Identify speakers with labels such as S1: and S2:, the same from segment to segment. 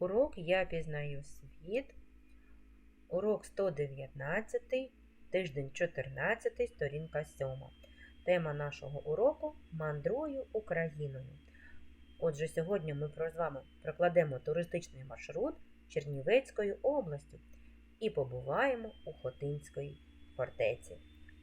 S1: Урок Я пізнаю світ. Урок 119, тиждень 14, сторінка 7. Тема нашого уроку Мандрую Україною. Отже, сьогодні ми з вами прокладемо туристичний маршрут Чернівецькою областю і побуваємо у Хотинської фортеці.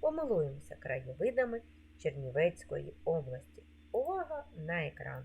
S1: Помилуємося краєвидами Чернівецької області. Увага на екран!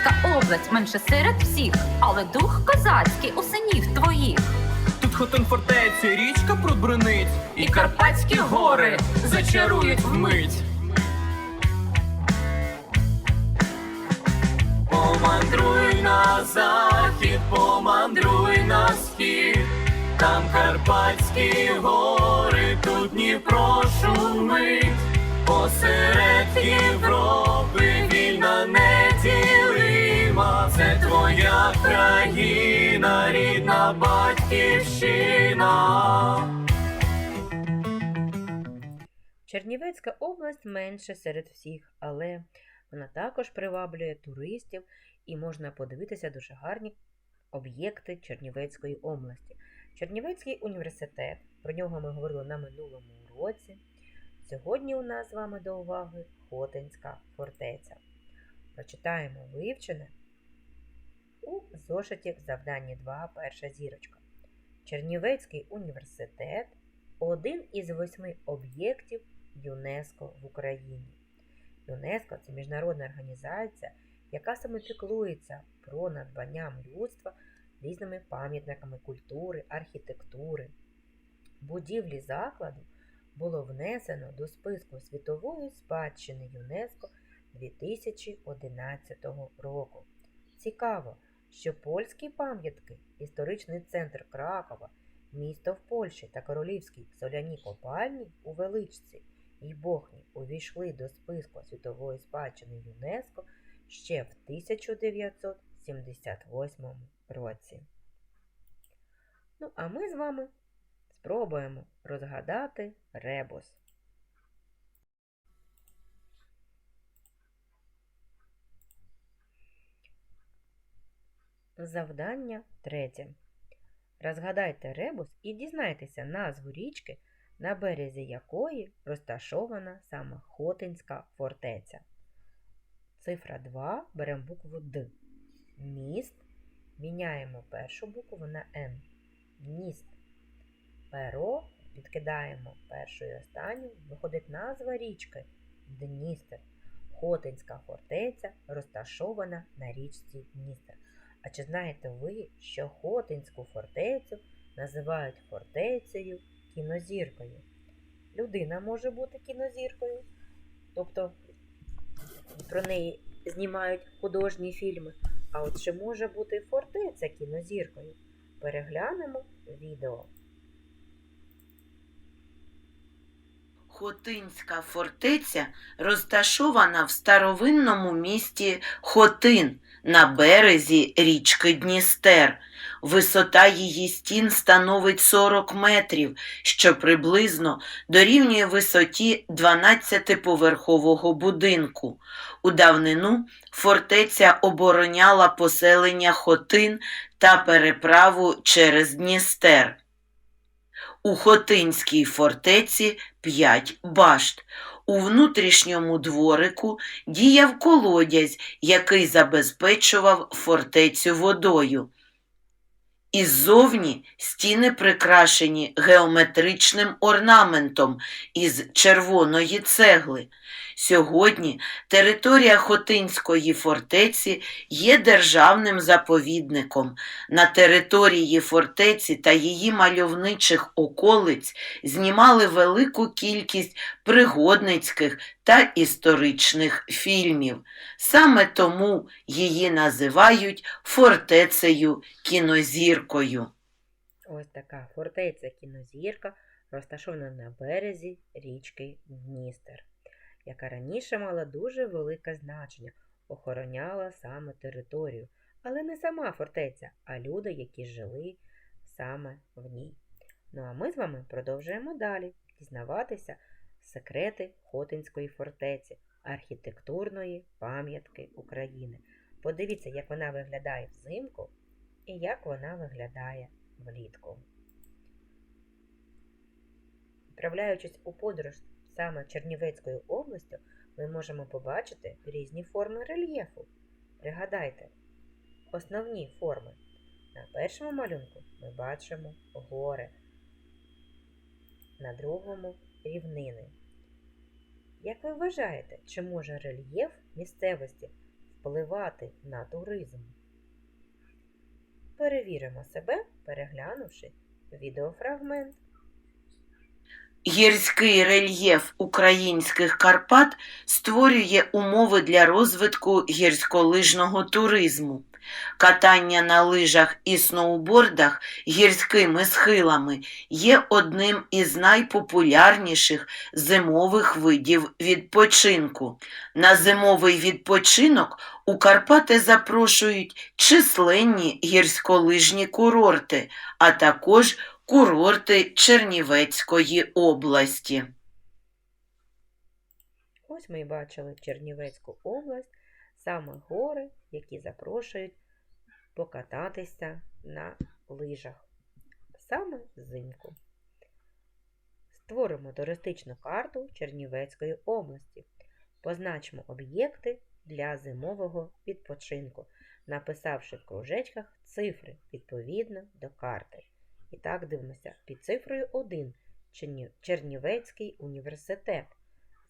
S2: Чернівецька область менше серед всіх, але дух козацький у синів твоїх.
S3: Тут хотин фортеці, річка пробринить, і Карпатські гори зачарують вмить. Помандруй на захід, помандруй на схід, там Карпатські гори, тут Дніпро шумить, посеред Європи вільна неділима, це твоя країна, рідна батьківщина.
S1: Чернівецька область менше серед всіх, але вона також приваблює туристів і можна подивитися дуже гарні об'єкти Чернівецької області. Чернівецький університет, про нього ми говорили на минулому уроці. Сьогодні у нас з вами до уваги Хотинська фортеця. Прочитаємо вивчене у зошиті в завданні 2 перша зірочка. Чернівецький університет один із восьми об'єктів ЮНЕСКО в Україні. ЮНЕСКО це міжнародна організація, яка саме піклується про надбання людства різними пам'ятниками культури, архітектури. Будівлі закладу було внесено до списку світової спадщини ЮНЕСКО 2011 року. Цікаво, що польські пам'ятки, історичний центр Кракова, місто в Польщі та королівські соляні копальні у Величці і Бохні увійшли до списку світової спадщини ЮНЕСКО ще в 1978 році. Ну, а ми з вами спробуємо розгадати ребус. Завдання третє. Розгадайте ребус і дізнайтеся назву річки, на березі якої розташована саме Хотинська фортеця. Цифра 2 беремо букву Д. Міст. Міняємо першу букву на Н. Міст. Перо відкидаємо першу і останню. Виходить назва річки Дністер. Хотинська фортеця розташована на річці Дністер. А чи знаєте ви, що Хотинську фортецю називають фортецею кінозіркою? Людина може бути кінозіркою, тобто про неї знімають художні фільми. А от чи може бути фортеця кінозіркою? Переглянемо відео.
S4: Хотинська фортеця розташована в старовинному місті Хотин на березі річки Дністер. Висота її стін становить 40 метрів, що приблизно дорівнює висоті 12-поверхового будинку. У давнину фортеця обороняла поселення Хотин та переправу через Дністер. У Хотинській фортеці п'ять башт. У внутрішньому дворику діяв колодязь, який забезпечував фортецю водою. Іззовні стіни прикрашені геометричним орнаментом із червоної цегли. Сьогодні територія Хотинської фортеці є державним заповідником. На території фортеці та її мальовничих околиць знімали велику кількість пригодницьких та історичних фільмів. Саме тому її називають фортецею кінозіркою.
S1: Ось така фортеця кінозірка розташована на березі річки Дністер, яка раніше мала дуже велике значення, охороняла саме територію, але не сама фортеця, а люди, які жили саме в ній. Ну а ми з вами продовжуємо далі дізнаватися секрети Хотинської фортеці, архітектурної пам'ятки України. Подивіться, як вона виглядає взимку і як вона виглядає влітку. Відправляючись у подорож саме Чернівецькою областю, ми можемо побачити різні форми рельєфу. Пригадайте, основні форми. На першому малюнку ми бачимо гори, на другому рівнини. Як ви вважаєте, чи може рельєф місцевості впливати на туризм? Перевіримо себе, переглянувши відеофрагмент.
S4: Гірський рельєф українських Карпат створює умови для розвитку гірськолижного туризму. Катання на лижах і сноубордах гірськими схилами є одним із найпопулярніших зимових видів відпочинку. На зимовий відпочинок у Карпати запрошують численні гірськолижні курорти, а також курорти Чернівецької області.
S1: Ось ми і бачили Чернівецьку область, саме гори, які запрошують покататися на лижах. Саме взимку. Створимо туристичну карту Чернівецької області. Позначимо об'єкти для зимового відпочинку, написавши в кружечках цифри відповідно до карти. І так дивимося під цифрою 1 Чернівецький університет.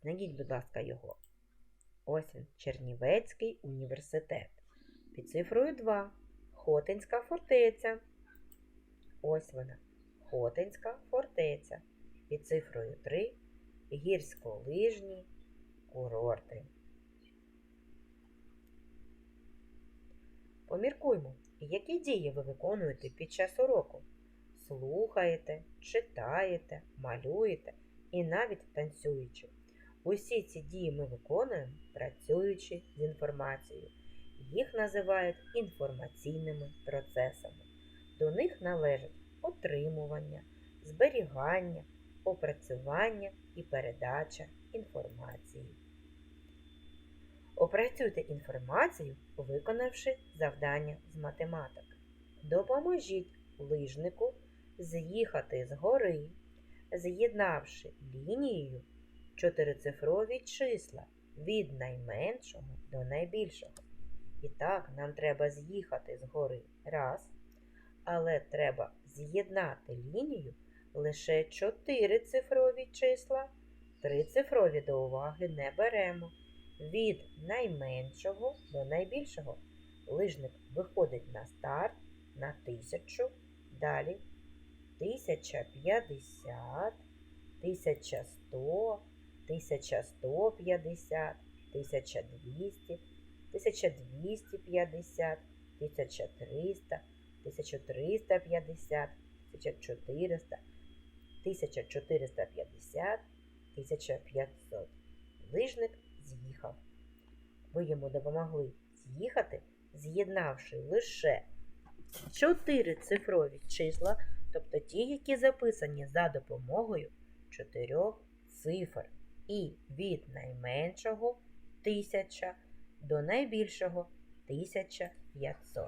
S1: Знайдіть, будь ласка, його. Ось він, Чернівецький університет. Під цифрою 2 Хотинська фортеця. Ось вона. Хотинська фортеця. Під цифрою 3 гірськолижні курорти. Поміркуймо, які дії ви виконуєте під час уроку. Слухаєте, читаєте, малюєте і навіть танцюючи. Усі ці дії ми виконуємо, працюючи з інформацією. Їх називають інформаційними процесами. До них належать отримування, зберігання, опрацювання і передача інформації. Опрацюйте інформацію, виконавши завдання з математики. Допоможіть лижнику з'їхати з гори, з'єднавши лінією чотирицифрові числа від найменшого до найбільшого. І так, нам треба з'їхати з гори раз, але треба з'єднати лінію лише чотирицифрові числа. Трицифрові до уваги не беремо. Від найменшого до найбільшого. Лижник виходить на старт на тисячу, далі 1050, 1100, 1150, 1200, 1250, 1300, 1350, 1400, 1450, 1500. Лижник з'їхав. Ви йому допомогли з'їхати, з'єднавши лише чотири цифрові числа, тобто ті, які записані за допомогою чотирьох цифр. І від найменшого 1000 до найбільшого 1500.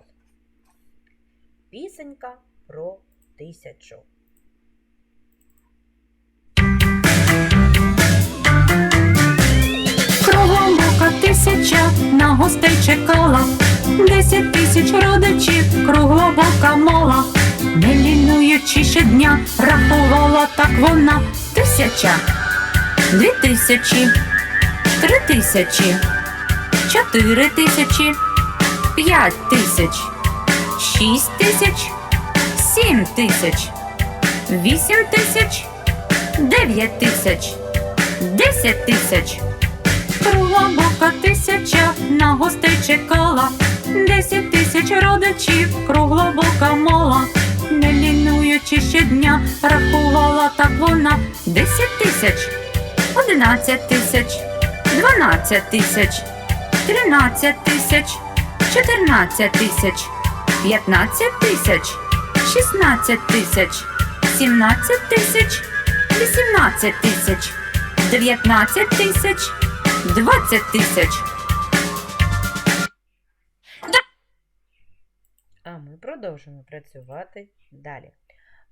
S1: Пісенька про тисячу.
S2: Кругом бука тисяча на гостей чекала, десять тисяч родичів круглобока мола, не лінуючи щодня, рахувала так вона. Тисяча, дві тисячі, три тисячі, чотири тисячі, п'ять тисяч, шість тисяч, сім тисяч, вісім тисяч, дев'ять тисяч, десять тисяч. Кругла бока тисяча на гостей чекала, десять тисяч родичів, кругла бока мола, не лінуючи щодня, рахувала так вона десять тисяч, одинадцять тисяч, дванадцять тисяч, тринадцять тисяч, чотирнадцять тисяч, п'ятнадцять тисяч, шістнадцять тисяч, сімнадцять тисяч, вісімнадцять тисяч, дев'ятнадцять тисяч. 20 тисяч.
S1: Продовжимо працювати далі.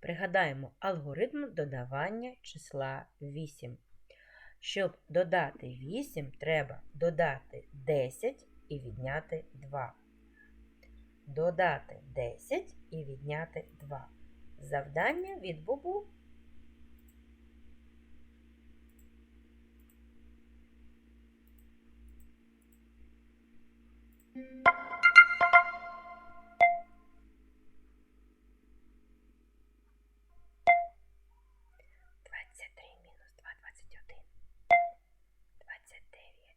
S1: Пригадаємо алгоритм додавання числа 8. Щоб додати 8, треба додати 10 і відняти 2. Додати 10 і відняти 2. Завдання від Бубу. Двадцять три мінус два, двадцять один. Двадцять дев'ять.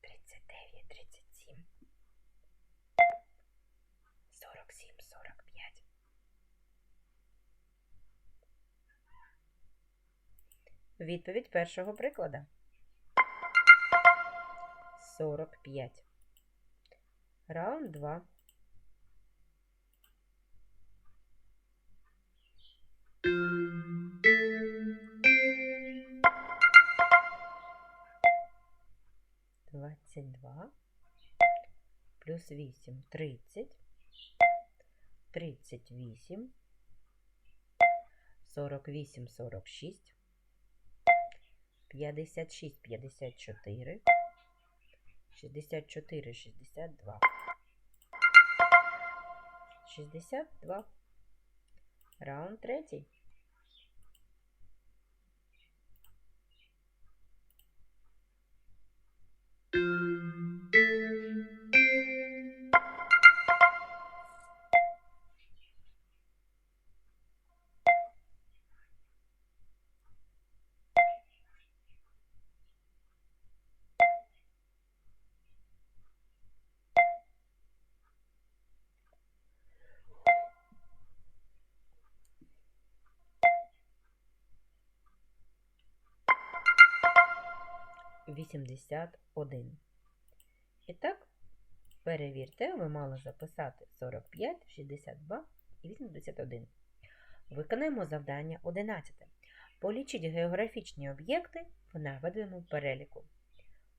S1: Тридцять дев'ять, тридцять сім. Сорок сім, сорок п'ять. Відповідь першого приклада. Сорок п'ять. Раунд два. Двадцять два плюс вісім тридцять. Тридцять вісім. Сорок вісім, сорок шість. П'ятдесят шість, п'ятдесят чотири. Шістдесят чотири, шістдесят два. Шістдесят два. Раунд третій. Вісімдесят один. І так, перевірте, ви мали записати 45, 62 і 81. Виконаємо завдання 11. Полічіть географічні об'єкти в наведеному переліку.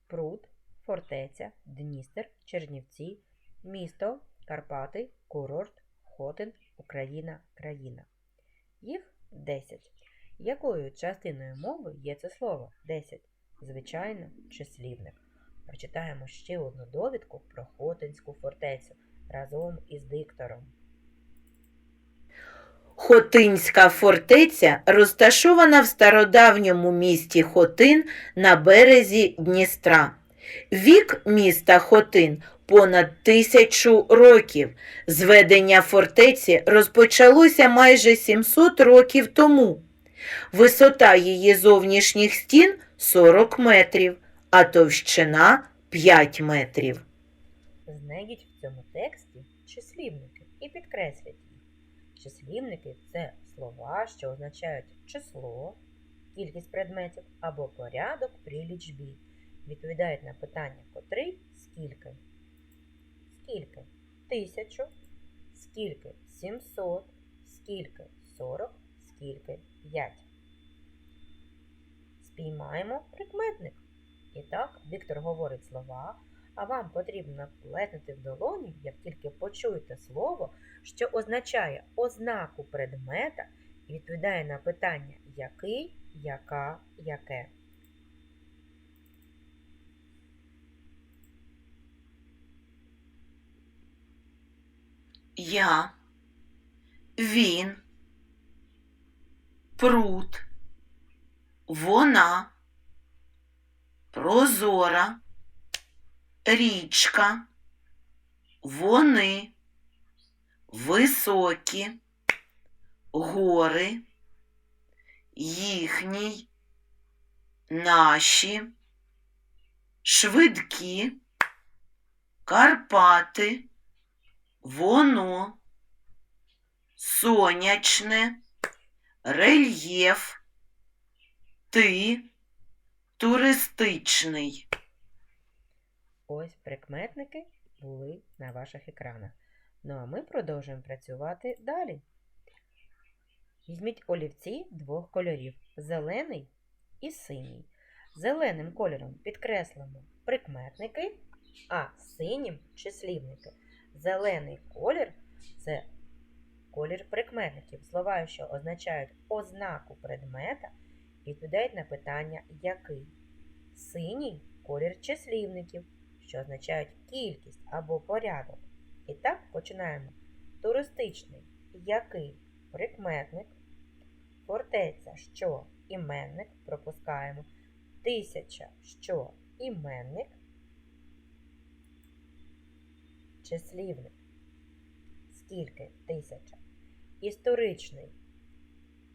S1: Пруд, фортеця, Дністер, Чернівці, місто, Карпати, курорт, Хотин, Україна, країна. Їх 10. Якою частиною мови є це слово 10? Звичайно, числівник. Прочитаємо ще одну довідку про Хотинську фортецю разом із диктором.
S4: Хотинська фортеця розташована в стародавньому місті Хотин на березі Дністра. Вік міста Хотин понад тисячу років. Зведення фортеці розпочалося майже 700 років тому. Висота її зовнішніх стін 40 метрів, а товщина 5 метрів.
S1: Знайдіть в цьому тексті числівники і підкресліть їх. Числівники це слова, що означають число, кількість предметів або порядок при лічбі. Відповідають на питання котрий скільки. Скільки? Тисячу, скільки 700, скільки 40, скільки 5. Спіймаємо прикметник. І так, Віктор говорить слова, а вам потрібно плеснути в долоні, як тільки почуєте слово, що означає ознаку предмета і відповідає на питання який, яка, яке.
S4: Я, він, пруд, вона, прозора, річка, вони, високі, гори, їхній, наші, швидкі, Карпати, воно, сонячне, рельєф, ти, туристичний.
S1: Ось прикметники були на ваших екранах. Ну а ми продовжуємо працювати далі. Візьміть олівці двох кольорів зелений і синій. Зеленим кольором підкреслимо прикметники, а синім числівники. Зелений колір це колір прикметників. Слова, що означають ознаку предмета, відповідають на питання який. Синій колір числівників, що означають кількість або порядок. І так починаємо. Туристичний. Який? Прикметник, фортеця. Що? Іменник, пропускаємо, тисяча. Що? Іменник, числівник. Скільки? Тисяча. Історичний.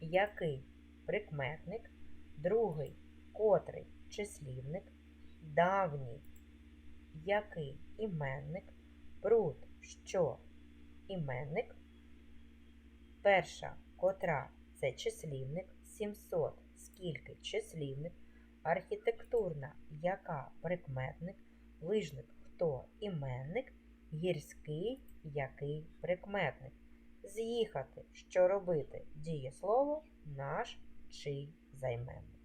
S1: Який? Прикметник, другий. Котрий? Числівник, давній. Який? Іменник, пруд що? Іменник, перша. Котра? Це числівник, 700 скільки? Числівник, архітектурна. Яка? Прикметник, лижник. Хто? Іменник, гірський. Який? Прикметник. З'їхати, що робити? Дієслово. Наш чи займенник.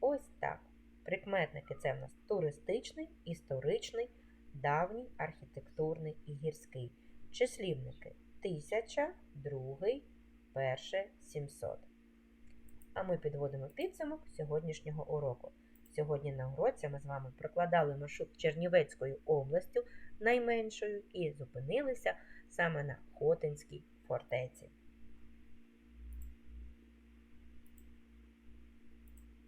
S1: Ось так. Прикметники це в нас туристичний, історичний, давній, архітектурний і гірський. Числівники тисяча, другий, перше, 700. А ми підводимо підсумок сьогоднішнього уроку. Сьогодні на уроці ми з вами прокладали маршрут Чернівецькою областю найменшою і зупинилися саме на Хотинській фортеці.